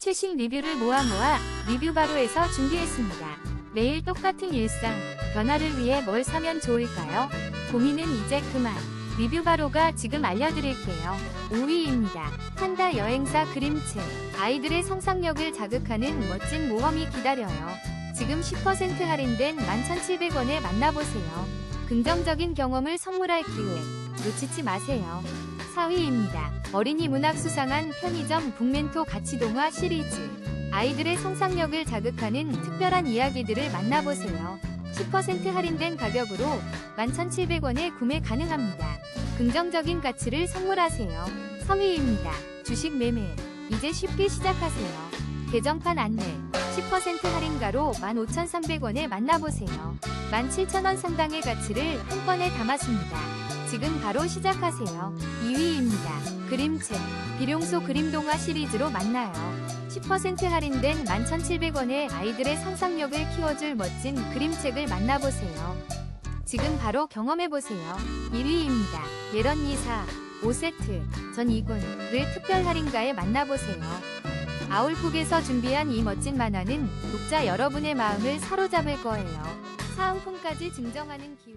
최신 리뷰를 모아 모아 리뷰 바로에서 준비했습니다. 매일 똑같은 일상, 변화를 위해 뭘 사면 좋을까요? 고민은 이제 그만. 리뷰 바로가 지금 알려드릴게요. 5위입니다. 판다 여행사 그림책. 아이들의 상상력을 자극하는 멋진 모험이 기다려요. 지금 10% 할인된 11,700원에 만나보세요. 긍정적인 경험을 선물할 기회. 놓치지 마세요. 4위입니다. 어린이 문학 수상한 편의점 북멘토 가치 동화 시리즈. 아이들의 상상력을 자극하는 특별한 이야기들을 만나보세요. 10% 할인된 가격으로 11,700원에 구매 가능합니다. 긍정적인 가치를 선물하세요. 3위입니다. 주식 매매. 이제 쉽게 시작하세요. 개정판 안내. 10% 할인가로 15,300원에 만나보세요. 17,000원 상당의 가치를 한 번에 담았습니다. 지금 바로 시작하세요. 2위입니다. 그림책. 비룡소 그림동화 시리즈로 만나요. 10% 할인된 11,700원에 아이들의 상상력을 키워줄 멋진 그림책을 만나보세요. 지금 바로 경험해보세요. 1위입니다. 예런 이사 5세트 전 2군을 특별 할인가에 만나보세요. 아울북에서 준비한 이 멋진 만화는 독자 여러분의 마음을 사로잡을 거예요. 사은품까지 증정하는 기회.